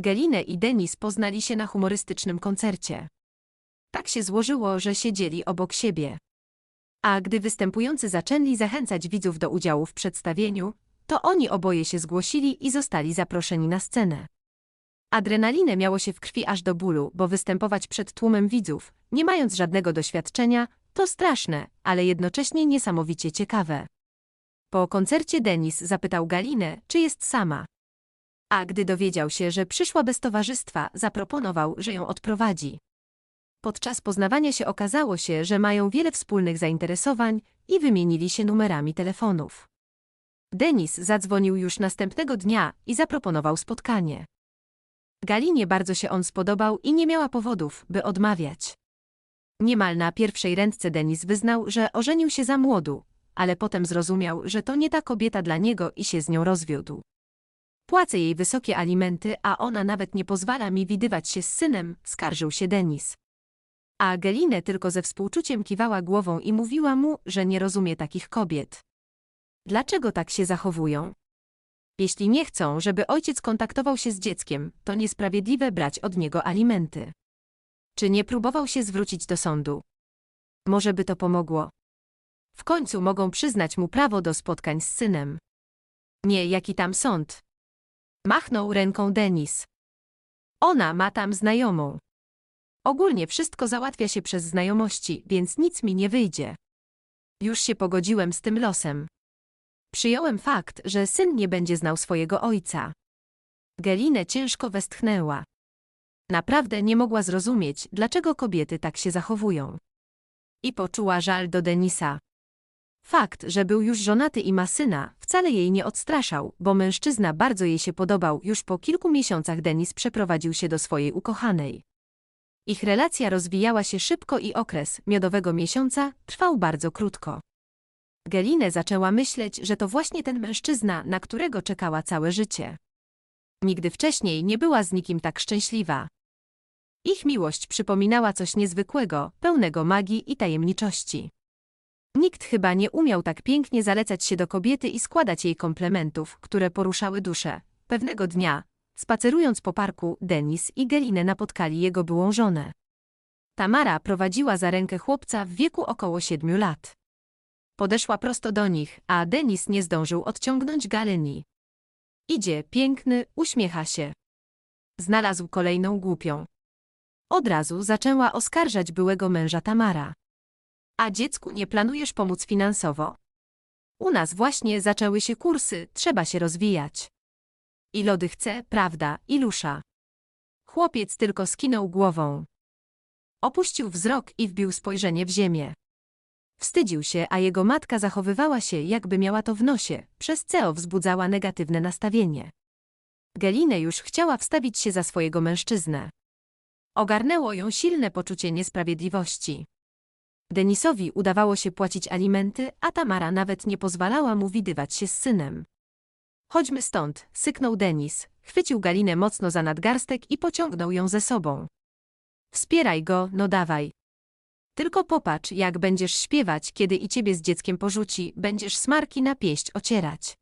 Gelinę i Denis poznali się na humorystycznym koncercie. Tak się złożyło, że siedzieli obok siebie. A gdy występujący zaczęli zachęcać widzów do udziału w przedstawieniu, to oni oboje się zgłosili i zostali zaproszeni na scenę. Adrenalinę miało się w krwi aż do bólu, bo występować przed tłumem widzów, nie mając żadnego doświadczenia, to straszne, ale jednocześnie niesamowicie ciekawe. Po koncercie Denis zapytał Galinę, czy jest sama. A gdy dowiedział się, że przyszła bez towarzystwa, zaproponował, że ją odprowadzi. Podczas poznawania się okazało się, że mają wiele wspólnych zainteresowań i wymienili się numerami telefonów. Denis zadzwonił już następnego dnia i zaproponował spotkanie. Galinie bardzo się on spodobał i nie miała powodów, by odmawiać. Niemal na pierwszej ręce Denis wyznał, że ożenił się za młodu, ale potem zrozumiał, że to nie ta kobieta dla niego i się z nią rozwiódł. Płacę jej wysokie alimenty, a ona nawet nie pozwala mi widywać się z synem, skarżył się Denis. A Gelinę tylko ze współczuciem kiwała głową i mówiła mu, że nie rozumie takich kobiet. Dlaczego tak się zachowują? Jeśli nie chcą, żeby ojciec kontaktował się z dzieckiem, to niesprawiedliwe brać od niego alimenty. Czy nie próbował się zwrócić do sądu? Może by to pomogło. W końcu mogą przyznać mu prawo do spotkań z synem. Nie, jaki tam sąd. Machnął ręką Denis. Ona ma tam znajomą. Ogólnie wszystko załatwia się przez znajomości, więc nic mi nie wyjdzie. Już się pogodziłem z tym losem. Przyjąłem fakt, że syn nie będzie znał swojego ojca. Gelinę ciężko westchnęła. Naprawdę nie mogła zrozumieć, dlaczego kobiety tak się zachowują. I poczuła żal do Denisa. Fakt, że był już żonaty i ma syna, wcale jej nie odstraszał, bo mężczyzna bardzo jej się podobał. Już po kilku miesiącach Denis przeprowadził się do swojej ukochanej. Ich relacja rozwijała się szybko i okres miodowego miesiąca trwał bardzo krótko. Gelinę zaczęła myśleć, że to właśnie ten mężczyzna, na którego czekała całe życie. Nigdy wcześniej nie była z nikim tak szczęśliwa. Ich miłość przypominała coś niezwykłego, pełnego magii i tajemniczości. Nikt chyba nie umiał tak pięknie zalecać się do kobiety i składać jej komplementów, które poruszały duszę. Pewnego dnia, spacerując po parku, Denis i Gelinę napotkali jego byłą żonę. Tamara prowadziła za rękę chłopca w wieku około siedmiu lat. Podeszła prosto do nich, a Denis nie zdążył odciągnąć Galeni. Idzie, piękny, uśmiecha się. Znalazł kolejną głupią. Od razu zaczęła oskarżać byłego męża Tamara. A dziecku nie planujesz pomóc finansowo? U nas właśnie zaczęły się kursy, trzeba się rozwijać. I lody chce, prawda, ilusza. Chłopiec tylko skinął głową. Opuścił wzrok i wbił spojrzenie w ziemię. Wstydził się, a jego matka zachowywała się, jakby miała to w nosie, przez co wzbudzała negatywne nastawienie. Gelinę już chciała wstawić się za swojego mężczyznę. Ogarnęło ją silne poczucie niesprawiedliwości. Denisowi udawało się płacić alimenty, a Tamara nawet nie pozwalała mu widywać się z synem. Chodźmy stąd, syknął Denis, chwycił Galinę mocno za nadgarstek i pociągnął ją ze sobą. Wspieraj go, no dawaj. Tylko popatrz, jak będziesz śpiewać, kiedy i ciebie z dzieckiem porzuci, będziesz smarki na pieść ocierać.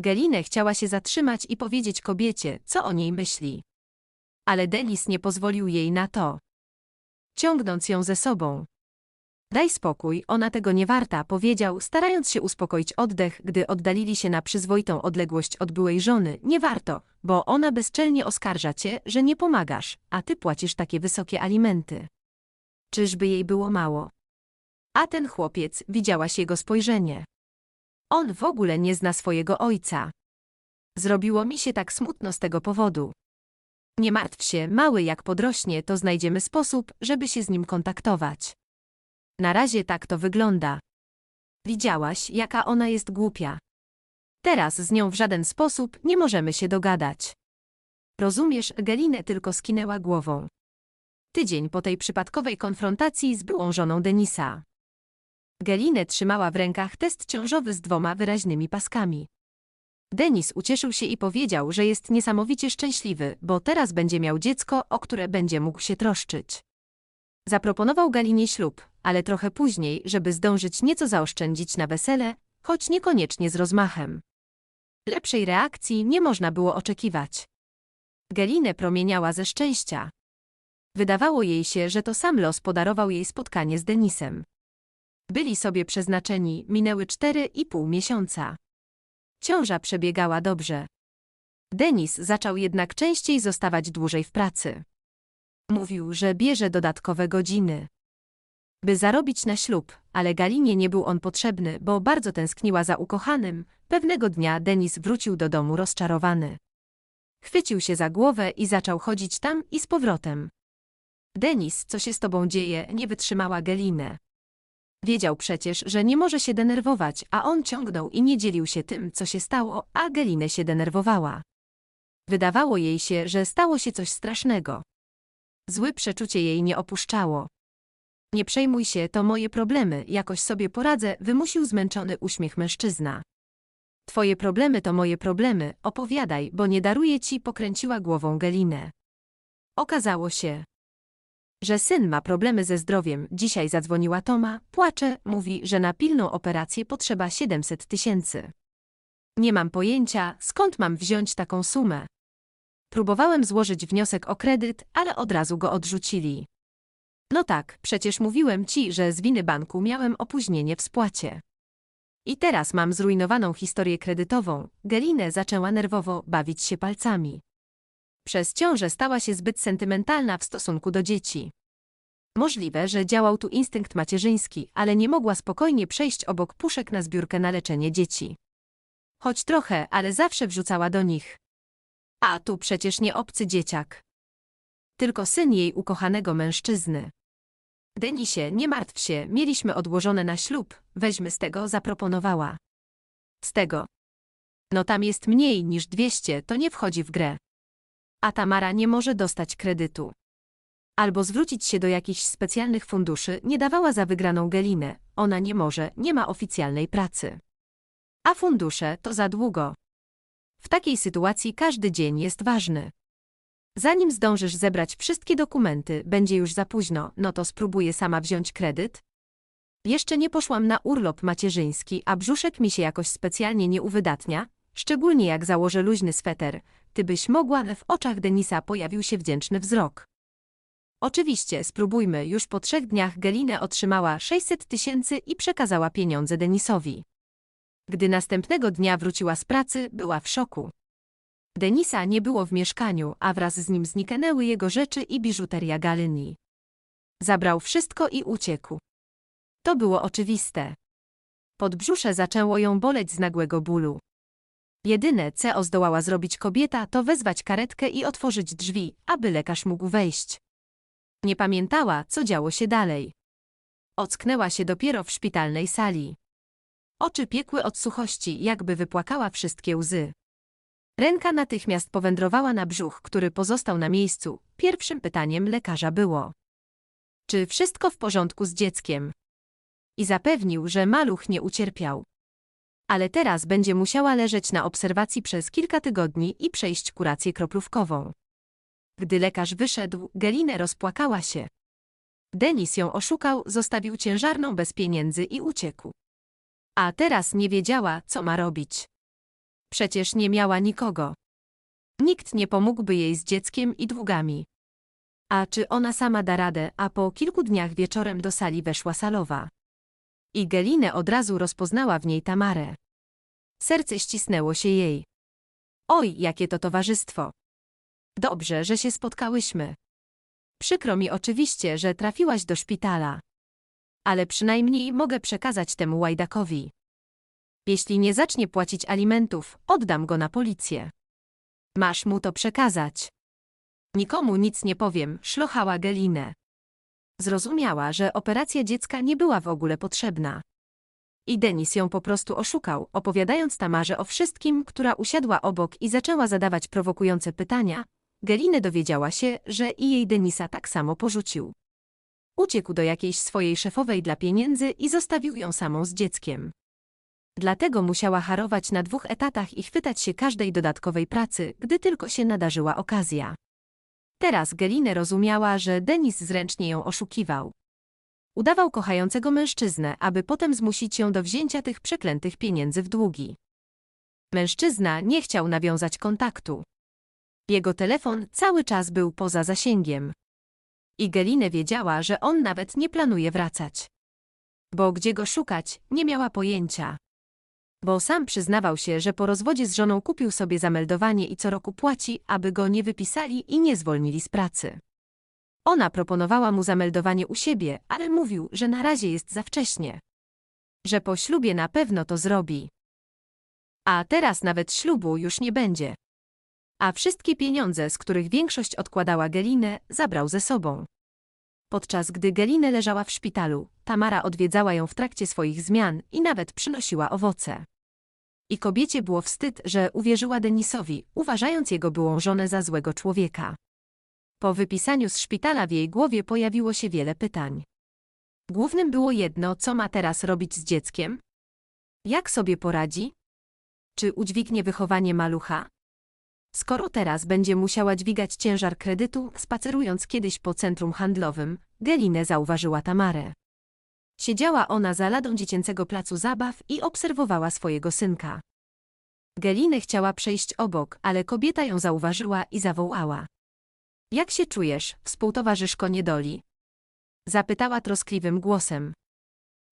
Gelinę chciała się zatrzymać i powiedzieć kobiecie, co o niej myśli. Ale Denis nie pozwolił jej na to. Ciągnąc ją ze sobą. Daj spokój, ona tego nie warta, powiedział, starając się uspokoić oddech, gdy oddalili się na przyzwoitą odległość od byłej żony. Nie warto, bo ona bezczelnie oskarża cię, że nie pomagasz, a ty płacisz takie wysokie alimenty. Czyżby jej było mało? A ten chłopiec, widziałaś jego spojrzenie. On w ogóle nie zna swojego ojca. Zrobiło mi się tak smutno z tego powodu. Nie martw się, mały jak podrośnie, to znajdziemy sposób, żeby się z nim kontaktować. Na razie tak to wygląda. Widziałaś, jaka ona jest głupia. Teraz z nią w żaden sposób nie możemy się dogadać. Rozumiesz, Gelinę tylko skinęła głową. Tydzień po tej przypadkowej konfrontacji z byłą żoną Denisa. Gelinę trzymała w rękach test ciążowy z dwoma wyraźnymi paskami. Denis ucieszył się i powiedział, że jest niesamowicie szczęśliwy, bo teraz będzie miał dziecko, o które będzie mógł się troszczyć. Zaproponował Galinie ślub, ale trochę później, żeby zdążyć nieco zaoszczędzić na wesele, choć niekoniecznie z rozmachem. Lepszej reakcji nie można było oczekiwać. Gelinę promieniała ze szczęścia. Wydawało jej się, że to sam los podarował jej spotkanie z Denisem. Byli sobie przeznaczeni, minęły cztery i pół miesiąca. Ciąża przebiegała dobrze. Denis zaczął jednak częściej zostawać dłużej w pracy. Mówił, że bierze dodatkowe godziny. By zarobić na ślub, ale Galinie nie był on potrzebny, bo bardzo tęskniła za ukochanym. Pewnego dnia Denis wrócił do domu rozczarowany. Chwycił się za głowę i zaczął chodzić tam i z powrotem. Denis, co się z tobą dzieje, nie wytrzymała Gelinę. Wiedział przecież, że nie może się denerwować, a on ciągnął i nie dzielił się tym, co się stało, a Gelinę się denerwowała. Wydawało jej się, że stało się coś strasznego. Złe przeczucie jej nie opuszczało. Nie przejmuj się, to moje problemy, jakoś sobie poradzę, wymusił zmęczony uśmiech mężczyzna. Twoje problemy to moje problemy, opowiadaj, bo nie daruję ci, pokręciła głową Gelinę. Okazało się, że syn ma problemy ze zdrowiem. Dzisiaj zadzwoniła Toma, płacze, mówi, że na pilną operację potrzeba 700 tysięcy. Nie mam pojęcia, skąd mam wziąć taką sumę. Próbowałem złożyć wniosek o kredyt, ale od razu go odrzucili. No tak, przecież mówiłem ci, że z winy banku miałem opóźnienie w spłacie. I teraz mam zrujnowaną historię kredytową. Gelinę zaczęła nerwowo bawić się palcami. Przez ciążę stała się zbyt sentymentalna w stosunku do dzieci. Możliwe, że działał tu instynkt macierzyński, ale nie mogła spokojnie przejść obok puszek na zbiórkę na leczenie dzieci. Choć trochę, ale zawsze wrzucała do nich. A tu przecież nie obcy dzieciak. Tylko syn jej ukochanego mężczyzny. Denisie, nie martw się, mieliśmy odłożone na ślub, weźmy z tego, zaproponowała. Z tego. No tam jest mniej niż 200, to nie wchodzi w grę. A Tamara nie może dostać kredytu. Albo zwrócić się do jakichś specjalnych funduszy, nie dawała za wygraną Gelinę, ona nie może, nie ma oficjalnej pracy. A fundusze to za długo. W takiej sytuacji każdy dzień jest ważny. Zanim zdążysz zebrać wszystkie dokumenty, będzie już za późno, no to spróbuję sama wziąć kredyt. Jeszcze nie poszłam na urlop macierzyński, a brzuszek mi się jakoś specjalnie nie uwydatnia, szczególnie jak założę luźny sweter, ty byś mogła, w oczach Denisa pojawił się wdzięczny wzrok. Oczywiście, spróbujmy, już po trzech dniach Gelinę otrzymała 600 tysięcy i przekazała pieniądze Denisowi. Gdy następnego dnia wróciła z pracy, była w szoku. Denisa nie było w mieszkaniu, a wraz z nim zniknęły jego rzeczy i biżuteria Galyni. Zabrał wszystko i uciekł. To było oczywiste. Podbrzusze zaczęło ją boleć z nagłego bólu. Jedyne, co zdołała zrobić kobieta, to wezwać karetkę i otworzyć drzwi, aby lekarz mógł wejść. Nie pamiętała, co działo się dalej. Ocknęła się dopiero w szpitalnej sali. Oczy piekły od suchości, jakby wypłakała wszystkie łzy. Ręka natychmiast powędrowała na brzuch, który pozostał na miejscu. Pierwszym pytaniem lekarza było: Czy wszystko w porządku z dzieckiem? I zapewnił, że maluch nie ucierpiał. Ale teraz będzie musiała leżeć na obserwacji przez kilka tygodni i przejść kurację kroplówkową. Gdy lekarz wyszedł, Gelinę rozpłakała się. Denis ją oszukał, zostawił ciężarną bez pieniędzy i uciekł. A teraz nie wiedziała, co ma robić. Przecież nie miała nikogo. Nikt nie pomógłby jej z dzieckiem i długami. A czy ona sama da radę, a po kilku dniach wieczorem do sali weszła salowa. I Gelinę od razu rozpoznała w niej Tamarę. Serce ścisnęło się jej. Oj, jakie to towarzystwo. Dobrze, że się spotkałyśmy. Przykro mi oczywiście, że trafiłaś do szpitala. Ale przynajmniej mogę przekazać temu łajdakowi. Jeśli nie zacznie płacić alimentów, oddam go na policję. Masz mu to przekazać. Nikomu nic nie powiem, szlochała Gelinę. Zrozumiała, że operacja dziecka nie była w ogóle potrzebna. I Denis ją po prostu oszukał, opowiadając Tamarze o wszystkim, która usiadła obok i zaczęła zadawać prowokujące pytania. Gelinę dowiedziała się, że i jej Denisa tak samo porzucił. Uciekł do jakiejś swojej szefowej dla pieniędzy i zostawił ją samą z dzieckiem. Dlatego musiała harować na dwóch etatach i chwytać się każdej dodatkowej pracy, gdy tylko się nadarzyła okazja. Teraz Gelinę rozumiała, że Denis zręcznie ją oszukiwał. Udawał kochającego mężczyznę, aby potem zmusić ją do wzięcia tych przeklętych pieniędzy w długi. Mężczyzna nie chciał nawiązać kontaktu. Jego telefon cały czas był poza zasięgiem. I Gelinę wiedziała, że on nawet nie planuje wracać. Bo gdzie go szukać, nie miała pojęcia. Bo sam przyznawał się, że po rozwodzie z żoną kupił sobie zameldowanie i co roku płaci, aby go nie wypisali i nie zwolnili z pracy. Ona proponowała mu zameldowanie u siebie, ale mówił, że na razie jest za wcześnie. Że po ślubie na pewno to zrobi. A teraz nawet ślubu już nie będzie. A wszystkie pieniądze, z których większość odkładała Gelinę, zabrał ze sobą. Podczas gdy Gelinę leżała w szpitalu, Tamara odwiedzała ją w trakcie swoich zmian i nawet przynosiła owoce. I kobiecie było wstyd, że uwierzyła Denisowi, uważając jego byłą żonę za złego człowieka. Po wypisaniu z szpitala w jej głowie pojawiło się wiele pytań. Głównym było jedno, co ma teraz robić z dzieckiem? Jak sobie poradzi? Czy udźwignie wychowanie malucha? Skoro teraz będzie musiała dźwigać ciężar kredytu, spacerując kiedyś po centrum handlowym, Gelinę zauważyła Tamarę. Siedziała ona za ladą dziecięcego placu zabaw i obserwowała swojego synka. Gelinę chciała przejść obok, ale kobieta ją zauważyła i zawołała. Jak się czujesz, współtowarzyszko niedoli? Zapytała troskliwym głosem.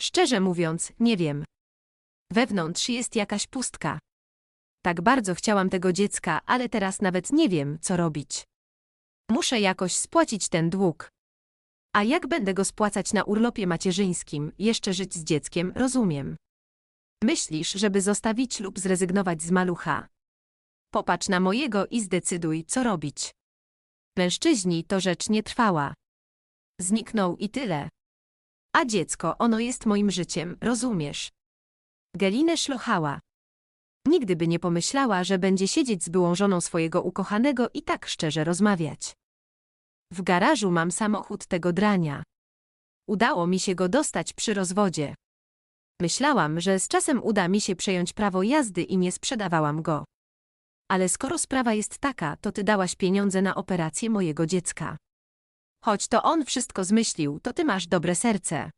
Szczerze mówiąc, nie wiem. Wewnątrz jest jakaś pustka. Tak bardzo chciałam tego dziecka, ale teraz nawet nie wiem, co robić. Muszę jakoś spłacić ten dług. A jak będę go spłacać na urlopie macierzyńskim, jeszcze żyć z dzieckiem, rozumiem. Myślisz, żeby zostawić lub zrezygnować z malucha? Popatrz na mojego i zdecyduj, co robić. Mężczyźni to rzecz nietrwała. Zniknął i tyle. A dziecko, ono jest moim życiem, rozumiesz? Gelinę szlochała. Nigdy by nie pomyślała, że będzie siedzieć z byłą żoną swojego ukochanego i tak szczerze rozmawiać. W garażu mam samochód tego drania. Udało mi się go dostać przy rozwodzie. Myślałam, że z czasem uda mi się przejąć prawo jazdy i nie sprzedawałam go. Ale skoro sprawa jest taka, to ty dałaś pieniądze na operację mojego dziecka. Choć to on wszystko zmyślił, to ty masz dobre serce.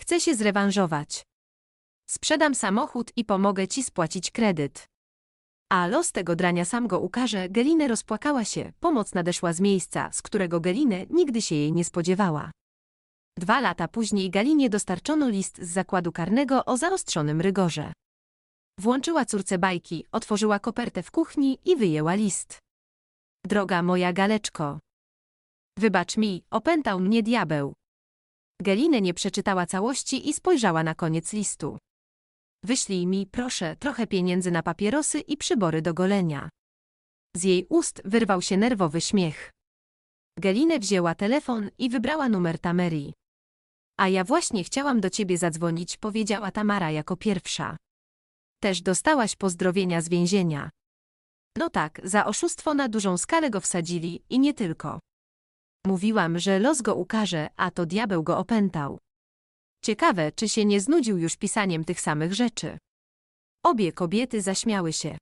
Chcę się zrewanżować. Sprzedam samochód i pomogę ci spłacić kredyt. A los tego drania sam go ukaże, Gelinę rozpłakała się, pomoc nadeszła z miejsca, z którego Gelinę nigdy się jej nie spodziewała. Dwa lata później Galinie dostarczono list z zakładu karnego o zaostrzonym rygorze. Włączyła córce bajki, otworzyła kopertę w kuchni i wyjęła list. Droga moja Galeczko. Wybacz mi, opętał mnie diabeł. Gelinę nie przeczytała całości i spojrzała na koniec listu. Wyślij mi, proszę, trochę pieniędzy na papierosy i przybory do golenia. Z jej ust wyrwał się nerwowy śmiech. Gelinę wzięła telefon i wybrała numer Tamerii. A ja właśnie chciałam do ciebie zadzwonić, powiedziała Tamara jako pierwsza. Też dostałaś pozdrowienia z więzienia. No tak, za oszustwo na dużą skalę go wsadzili i nie tylko. Mówiłam, że los go ukaże, a to diabeł go opętał. Ciekawe, czy się nie znudził już pisaniem tych samych rzeczy. Obie kobiety zaśmiały się.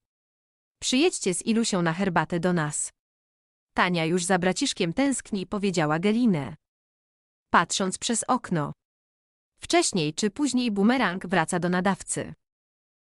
Przyjedźcie z Ilusią na herbatę do nas. Tania już za braciszkiem tęskni, powiedziała Gelinę. Patrząc przez okno. Wcześniej czy później bumerang wraca do nadawcy.